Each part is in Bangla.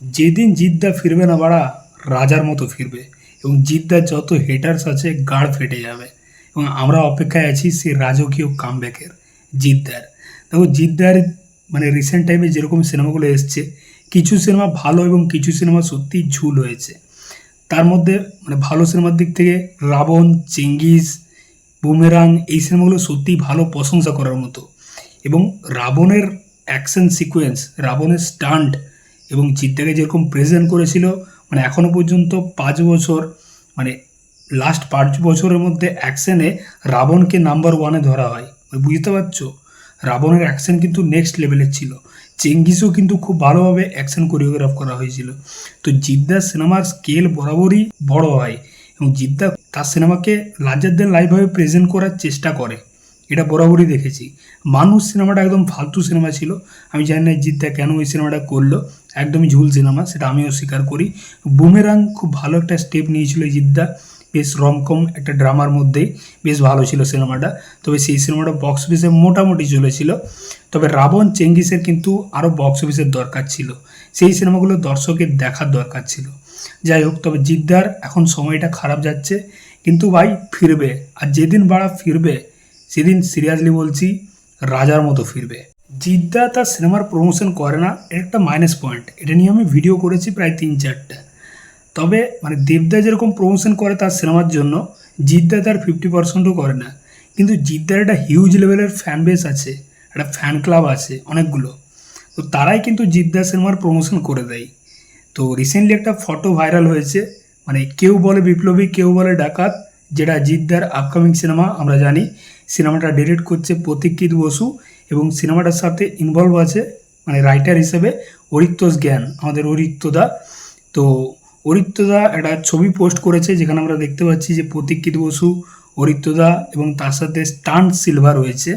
যেদিন জিদ্দা ফিরবে না বাড়া, রাজার মতো ফিরবে এবং জিদ্দার যত হেটার্স আছে গাড় ফেটে যাবে। এবং আমরা অপেক্ষায় আছি সেই রাজকীয় কামব্যাকের জিদ্দার। দেখো, জিদ্দার মানে রিসেন্ট টাইমে যেরকম সিনেমাগুলো এসছে, কিছু সিনেমা ভালো এবং কিছু সিনেমা সত্যিই ঝুল হয়েছে। তার মধ্যে মানে ভালো সিনেমার দিক থেকে রাবণ, চেঙ্গিস, বুমেরাং, এই সিনেমাগুলো সত্যিই ভালো প্রশংসা করার মতো। এবং রাবণের অ্যাকশন সিকোয়েন্স রাবণের স্টান্ট এবং জিদ্দাকে যেরকম প্রেজেন্ট করেছিল মানে এখনও পর্যন্ত পাঁচ বছর মানে লাস্ট পাঁচ বছরের মধ্যে অ্যাকশনে রাবণকে নাম্বার ওয়ানে ধরা হয়। বুঝতে পারছ? রাবণের অ্যাকশন কিন্তু নেক্সট লেভেলের ছিল। চেঙ্গিসও কিন্তু খুব ভালোভাবে অ্যাকশন কোরিওগ্রাফ করা হয়েছিল। তো জিদ্দার সিনেমার স্কেল বরাবরই বড় হয় এবং জিদ্দা তার সিনেমাকে লার্জার দেন লাইভভাবে প্রেজেন্ট করার চেষ্টা করে। এটা বরাবরই দেখেছি। মানুষ সিনেমাটা একদম ফালতু সিনেমা ছিল। আমি জানি না জিদ্দা কেন ওই সিনেমাটা করল। একদমই ঝুল সিনেমা সেটা আমিও স্বীকার করি। বুমেরাং খুব ভালো একটা স্টেপ নিয়েছিল জিদ্দা। বেশ রমকম একটা ড্রামার মধ্যেই বেশ ভালো ছিল সিনেমাটা। তবে সেই সিনেমাটা বক্স অফিসে মোটামুটি চলেছিল। তবে রাবণ চেঙ্গিসের কিন্তু আরও বক্স অফিসের দরকার ছিল। সেই সিনেমাগুলো দর্শকের দেখার দরকার ছিল। যাই হোক, তবে জিদ্দার এখন সময়টা খারাপ যাচ্ছে। কিন্তু ভাই, ফিরবে। আর যেদিন বাড়া ফিরবে, সেদিন সিরিয়াসলি বলছি, রাজার মতো ফিরবে। জিদ্দা তার সিনেমার প্রমোশন করে না এটা একটা মাইনাস পয়েন্ট এটা নিয়ে আমি ভিডিও করেছি প্রায় তিন চারটা। তবে মানে দেবদা যেরকম প্রমোশন করে তার সিনেমার জন্য, জিদ্দা তার ফিফটি পার্সেন্টও করে না। কিন্তু জিদ্দার একটা হিউজ লেভেলের ফ্যান বেস আছে, একটা ফ্যান ক্লাব আছে, অনেকগুলো। তো তারাই কিন্তু জিদ্দা সিনেমার প্রমোশন করে দেয়। তো রিসেন্টলি একটা ফটো ভাইরাল হয়েছে মানে কেউ বলে বিপ্লবী, কেউ বলে ডাকাত, যেটা জিদ্দার আপকামিং সিনেমা আমরা জানি। সিনেমাটা ডিরেক্ট করছে প্রতীক্ষিত বসু। এবং সিনেমাটার সাথে ইনভলভ আছে মানে রাইটার হিসেবে অরিত্তস জ্ঞান, আমাদের অরিত্তদা। তো অরিত্তদা একটা ছবি পোস্ট করেছে যেখানে আমরা দেখতে পাচ্ছি যে প্রতীক্ষিত বসু, অরিত্তদা এবং তার সাথে স্টান সিলভা রয়েছে,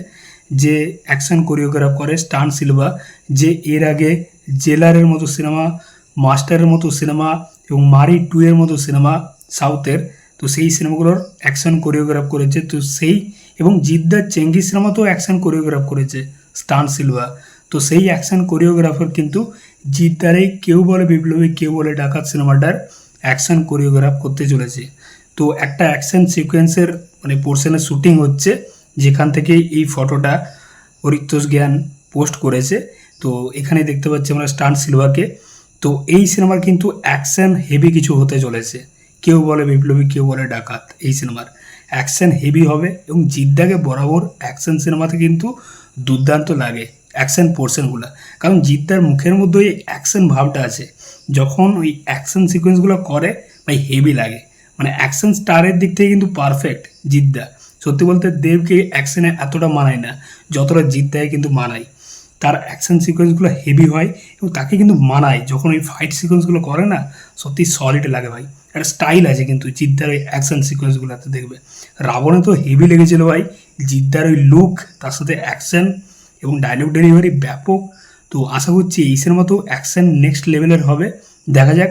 যে অ্যাকশন কোরিওগ্রাফ করে স্টান সিলভা, যে এর আগে জেলারের মতো সিনেমা, মাস্টারের মতো সিনেমা এবং মারি টু এর মতো সিনেমা সাউথের। তো সেই সিনেমাগুলোর অ্যাকশন কোরিওগ্রাফ করেছে। তো সেই এবং জিদ্দার চেঙ্গি সিনেমাতেও অ্যাকশন কোরিওগ্রাফ করেছে, স্টান সিলভা। তো সেই অ্যাকশন কোরিওগ্রাফার কিন্তু জিদ্দারে কেউ বলে বিপ্লবী, কেউ বলে ডাকাত সিনেমাটার অ্যাকশন কোরিওগ্রাফ করতে চলেছে। তো একটা অ্যাকশন সিকোয়েন্সের মানে পোর্শনের শুটিং হচ্ছে, যেখান থেকে এই ফটোটা অরিত্তোষ জ্ঞান পোস্ট করেছে। তো এখানে দেখতে পাচ্ছি আমরা স্টান সিলভাকে। তো এই সিনেমার কিন্তু অ্যাকশন হেভি কিছু হতে চলেছে। কেউ বলে বিপ্লবী, কেউ বলে ডাকাত এই সিনেমার। অ্যাকশন হেভি হবে এবং জিদ্দাকে বরাবর অ্যাকশন সিনেমাতে কিন্তু দুর্দান্ত লাগে অ্যাকশন পোর্শনগুলো কারণ জিদ্দার মুখের মধ্যে ওই অ্যাকশন ভাবটা আছে। যখন ওই অ্যাকশন সিকোয়েন্সগুলো করে, ভাই হেভি লাগে। মানে অ্যাকশন স্টারের দিক থেকে কিন্তু পারফেক্ট জিদ্দা। সত্যি বলতে দেবকে অ্যাকশনে এতটা মানায় না, যতটা জিদ্দায় কিন্তু মানায়। তার অ্যাকশন সিকোয়েন্সগুলো হেভি হয় এবং তাকে কিন্তু মানায়। যখন ওই ফাইট সিকোয়েন্সগুলো করে না সত্যি সলিড লাগে ভাই। একটা স্টাইল আছে কিন্তু জিদ্দার ওই অ্যাকশন সিকোয়েন্সগুলোতে দেখবে। রাবণে তো হেভি লেগেছিল ভাই। জিদ্দার ওই লুক তার সাথে অ্যাকশন এবং ডায়লগ ডেলিভারি ব্যাপক। তো আশা করছি এই সিনেমা তো অ্যাকশন নেক্সট লেভেলের হবে। দেখা যাক।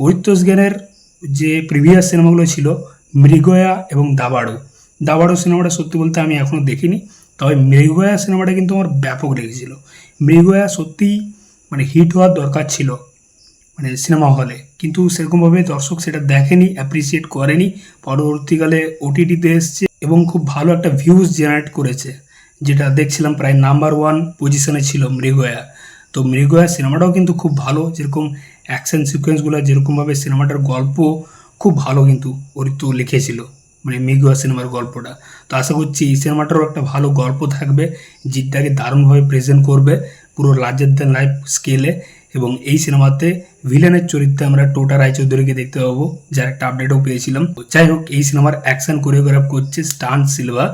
ঐত্যস জ্ঞানের যে প্রিভিয়াস সিনেমাগুলো ছিল, মৃগয়া এবং দাবাড়ো। দাবাড়ো সিনেমাটা সত্যি বলতে আমি এখনও দেখিনি। তবে মৃগয়া সিনেমাটা কিন্তু আমার ব্যাপক লেগেছিল। মৃগয়া সত্যিই মানে হিট হওয়ার দরকার ছিল। মানে সিনেমা হলে কিন্তু সেরকমভাবে দর্শক সেটা দেখেনি অ্যাপ্রিসিয়েট করেনি। পরবর্তীকালে ওটিটিতে এসছে এবং খুব ভালো একটা ভিউজ জেনারেট করেছে, যেটা দেখছিলাম প্রায় নাম্বার ওয়ান পজিশনে ছিল মৃগয়া। তো মৃগয়া সিনেমাটাও কিন্তু খুব ভালো, যেরকম অ্যাকশন সিকোয়েন্সগুলো যেরকমভাবে সিনেমাটার গল্প খুব ভালো কিন্তু অরিত্য লিখেছিল মানে মৃগয়া সিনেমার গল্পটা। তো আশা করছি এই সিনেমাটারও একটা ভালো গল্প থাকবে জিদ্দাকে দারুণভাবে প্রেজেন্ট করবে পুরো লার্জার দ্যান লাইফ স্কেলে এবং এই সিনেমাতে ভিলেনের চরিত্রে আমরা টোটা রায়চৌধুরীকে দেখতে পাবো, যার একটা আপডেটও পেয়েছিলাম। যাই হোক, এই সিনেমার অ্যাকশন কোরিওগ্রাফ করছে স্টান সিলভা।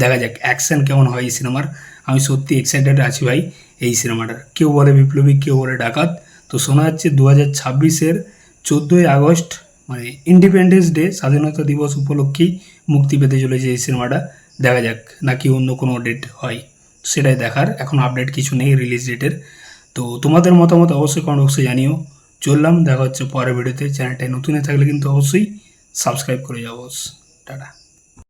দেখা যাক অ্যাকশন কেমন হয় এই সিনেমার। আমি সত্যি এক্সাইটেড আছি ভাই এই সিনেমাটার। কেউ বলে বিপ্লবী, কেউ বলে ডাকাত। তো শোনা যাচ্ছে দু হাজার ছাব্বিশের চোদ্দোই আগস্ট মানে ইন্ডিপেন্ডেন্স ডে স্বাধীনতা দিবস উপলক্ষেই মুক্তি পেতে চলেছে এই সিনেমাটা। দেখা যাক, নাকি অন্য কোনো ডেট হয়। সেটাই দেখার। এখন আপডেট কিছু নেই রিলিজ ডেটের তো তোমাদের মতামত অবশ্যই কমেন্ট বক্সে জানিও। চললাম, দেখা হচ্ছে পরের ভিডিওতে চ্যানেলটায় নতুন থাকলে কিন্তু অবশ্যই সাবস্ক্রাইব করে যাব। টাটা।